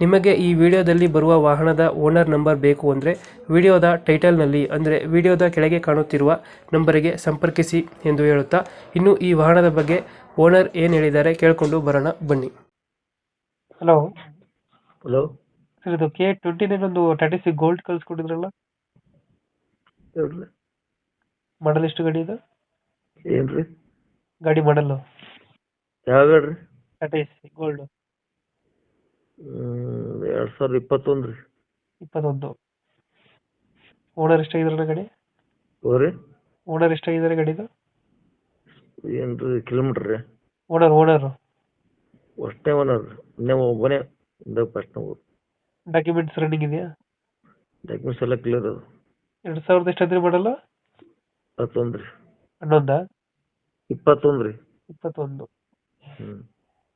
ನಿಮಗೆ ಈ ವಿಡಿಯೋದಲ್ಲಿ ಬರುವ ವಾಹನದ ಓನರ್ ನಂಬರ್ ಬೇಕು ಅಂದರೆ ವಿಡಿಯೋದ ಟೈಟಲ್ನಲ್ಲಿ ಅಂದರೆ ವಿಡಿಯೋದ ಕೆಳಗೆ ಕಾಣುತ್ತಿರುವ ನಂಬರಿಗೆ ಸಂಪರ್ಕಿಸಿ ಎಂದು ಹೇಳುತ್ತಾ ಇನ್ನು ಈ ವಾಹನದ ಬಗ್ಗೆ ಓನರ್ ಏನು ಹೇಳಿದ್ದಾರೆ ಕೇಳಿಕೊಂಡು ಬರೋಣ ಬನ್ನಿ. ಹಲೋ. ಹಲೋ. ಸರ್ ಇದು ಕೆ ಟ್ವೆಂಟಿ ನೈನ್ ಒಂದು ಟಾಟಾ ಸಿ ಗೋಲ್ಡ್ ಕಳಿಸ್ಕೊಟ್ಟಿದ್ರಲ್ಲ? ಹೇಳ್ರಿ ಮಾಡಲ್ ಎಷ್ಟು ಗಾಡಿ ಇದು? ಏನ್ರಿ? ಗಾಡಿ ಮಾಡಲ್ಲು. ಯಾವ್ದು ಹೇಳ್ರಿ? ಟಾಟಾ ಸಿ ಗೋಲ್ಡ್ ಎರಡು ಸಾವಿರದ ಇಪ್ಪತ್ತೊಂದು ರೀ. ಇಪ್ಪತ್ತೊಂದು. ಓನರ್ ಎಷ್ಟಾಗಿದ್ರಲ್ಲ ಗಾಡಿ? ಹೋರಿ ಓನರ್ ಎಷ್ಟಾಗಿದ್ದಾರೆ ಗಾಡಿದು? ರೀ ಕಿಲೋಮೀಟ್ರ್ ರೀ. Owner owner. ಅಷ್ಟೇ ಓನರ್ ನೀವು ಒಬ್ಬನೇ ಇಂದ ಫಸ್ಟ್ ನಾವು ಡಾಕ್ಯುಮೆಂಟ್ಸ್ ರನ್ನಿಂಗ್ ಇದೆಯಾ? ಡಾಕ್ಯುಮೆಂಟ್ಸ್ ಎಲ್ಲ ಕ್ಲಿಯರ್ ಅದು ಎರಡು ಸಾವಿರದ ಎಷ್ಟಾದ್ರೆ ಮಾಡಲ್ಲ ಇಪ್ಪತ್ತೊಂದು ರೀ. ಹನ್ನೊಂದಾ? ಇಪ್ಪತ್ತೊಂದು ರೀ. ಇಪ್ಪತ್ತೊಂದು. ಹ್ಞೂ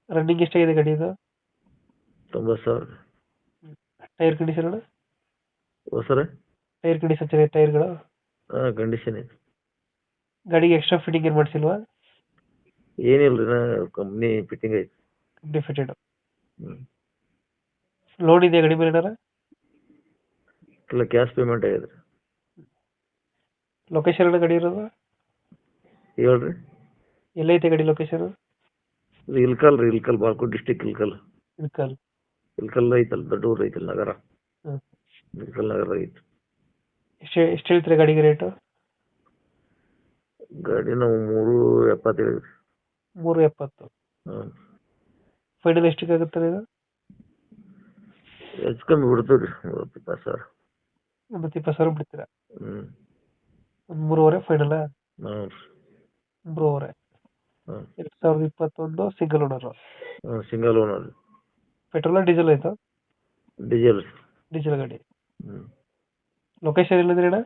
ರನ್ನಿಂಗ್ ಎಷ್ಟಾಗಿದೆ ಗಾಡಿ ಇದು ತೊಂಬತ್ತು ಸಾವಿರ. ಟೈರ್ ಕಂಡೀಷನ್ ಅಣ್ಣ? ಸರ್. ಟೈರ್ ಕಂಡೀಷನ್ ಚೆನ್ನಾಗಿದೆ ಟೈರ್ಗಳು ಹಾಂ ಕಂಡೀಷನ್ ಇದೆ. ಗಾಡಿಗೆ ಎಕ್ಸ್ಟ್ರಾ ಫಿಟ್ಟಿಂಗ್ ಏನು ಮಾಡಿಸಿಲ್ವಾ? ಏನಿಲ್ಲ ರೀ ನಾ ಕಂಪ್ನಿ ಫಿಟ್ಟಿಂಗ್ ಐತಿ. ಕಂಪ್ನಿ ಫಿಟೆಡ್ ಹ್ಞೂ ಲೋನ್ ಇದೆಯಾ ಗಾಡಿ ಮೇಲೆ ಏನಾರ? ಇಲ್ಲ ಕ್ಯಾಶ್ ಪೇಮೆಂಟ್ ಆಗಿದೆ. ರೀ ಲೊಕೇಶನ್ ಅಣ್ಣ ಗಾಡಿ ಇರೋದು? ಹೇಳ್ರಿ. ಎಲ್ಲೈತೆ ಗಾಡಿ ಲೊಕೇಶನ್ ಇಲ್ಕಲ್ ರೀ ಇಲ್ಕಲ್ ಬಾಲ್ಕೋಟ್ ಡಿಸ್ಟಿಕ್ ಇಲ್ಕಲ್. ಇಳ್ಕಲ್ ಇಲ್ಕಲ್ ಐತಲ್ಲ ದೊಡ್ಡ ಊರು ಐತಲ್ಲ ನಗರ. ಹ್ಮ್. ಇಲ್ಕಲ್ ನಗರ ಐತಿ ಎಷ್ಟು ಎಷ್ಟು ಹೇಳ್ತೀರಾ ಗಾಡಿಗೆ ರೇಟು? ಗಾಡಿ ನಾವು ಮೂರು ಎಪ್ಪತ್ತೇಳು ಹೇಳಿದ್ರಿ ಮೂರು ಎಪ್ಪತ್ತು. ಹಾಂ. ಫೈನಲ್ ಎಷ್ಟಕ್ಕೆ ಆಗುತ್ತೆ ಇದು ಹೆಚ್ಚು ಕಮ್ಮಿ ಬಿಡ್ತೀವಿ ರೀ ಮೂವತ್ತು ಇಪ್ಪತ್ತು ಸಾವಿರ. ಮೂವತ್ತು ಇಪ್ಪತ್ತು ಸಾವಿರ ಬಿಡ್ತೀರಾ? ಹ್ಞೂ ಒಂದು ಮೂರುವರೆ ಫೈನಲ್ ಹಾಂ. ಮೂರುವರೆ. ಹ್ಞೂ ಎರಡು ಸಾವಿರದ ಇಪ್ಪತ್ತೊಂದು ಸಿಂಗಲ್ ಓನರು. ಹಾಂ ಸಿಂಗಲ್ ಓನರ್. ಪೆಟ್ರೋಲ ಡೀಸೆಲ್ ಐತ ಡೀಸೆಲ್. ಡೀಸೆಲ್ ಗಾಡಿ. ಲೊಕೇಶನ್ ಎಲ್ಲಂದ್ರೆ ಅಣ್ಣ?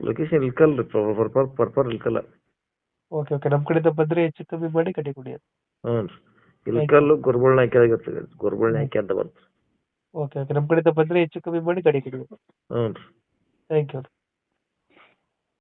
ಲೊಕೇಶನ್ ಇಲ್ಕಲ್ ರೀ ಪರ್ಪರ್ ಪರ್ಪರ್ ಇಲ್ಕಲ್ಲ. ಓಕೆ ಓಕೆ ನಮ್ಮ ಕಡೆಯಿಂದ ಬಂದರೆ ಹೆಚ್ಚು ಕಮ್ಮಿ ಮಾಡಿ ಕಡಿ ಕೊಡಿ ಹ್ಞೂ ರೀ. ಇಲ್ಕಲ್ಲು ಗೊರ್ಬಳ್ಳ ನಾಯ್ಕೆ ಆಗಿರ್ತದೆ ಗೊರ್ಬಳ್ಳ ನಾಯ್ಕೆ ಅಂತ ಬರ್ತದೆ ಓಕೆ ಓಕೆ ನಮ್ಮ ಕಡೆಯಿಂದ ಬಂದರೆ ಹೆಚ್ಚು ಕಮ್ಮಿ ಮಾಡಿ ಗಾಡಿ ಕೊಡಿ. ಹ್ಞೂ ರೀ. Thank you